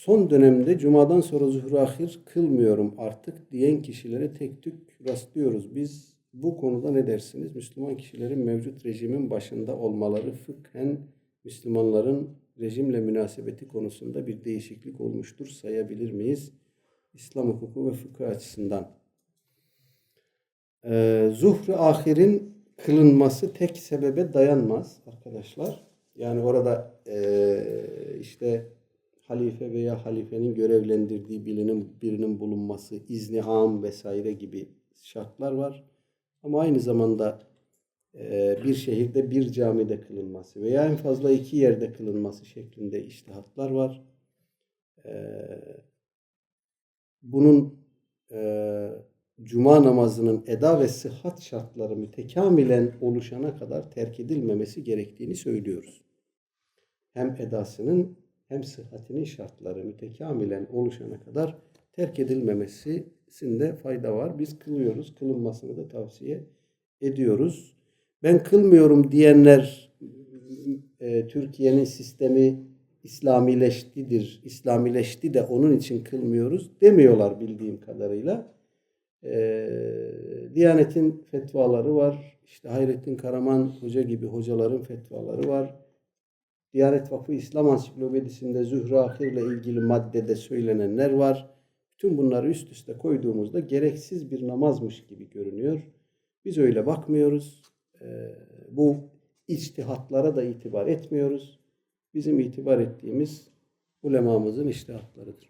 son dönemde cumadan sonra zuhur ahir kılmıyorum artık diyen kişilere tek tük rastlıyoruz. Biz bu konuda ne dersiniz? Müslüman kişilerin mevcut rejimin başında olmaları fıkhen Müslümanların rejimle münasebeti konusunda bir değişiklik olmuştur sayabilir miyiz? İslam hukuku ve fıkıh açısından. Ee, zuhru ahirin kılınması tek sebebe dayanmaz arkadaşlar. Yani orada eee, işte halife veya halifenin görevlendirdiği birinin, birinin bulunması, izni am vesaire gibi şartlar var. Ama aynı zamanda eee, bir şehirde bir camide kılınması veya en fazla iki yerde kılınması şeklinde iştihatlar var. Eee, bunun eee, cuma namazının eda ve sıhhat şartları mütekamilen oluşana kadar terk edilmemesi gerektiğini söylüyoruz. Hem edasının hem sıhhatinin şartları mütekamilen oluşana kadar terk edilmemesinde fayda var. Biz kılıyoruz. Kılınmasını da tavsiye ediyoruz. Ben kılmıyorum diyenler e, Türkiye'nin sistemi İslamileştidir. İslamileşti de onun için kılmıyoruz demiyorlar bildiğim kadarıyla. Ee, Diyanet'in fetvaları var. İşte Hayrettin Karaman Hoca gibi hocaların fetvaları var. Diyanet Vakfı İslam Ansiklopedisinde Zühre Ahir'le ilgili maddede söylenenler var. Bütün bunları üst üste koyduğumuzda gereksiz bir namazmış gibi görünüyor. Biz öyle bakmıyoruz. Ee, bu içtihatlara da itibar etmiyoruz. Bizim itibar ettiğimiz ulemamızın içtihatlarıdır.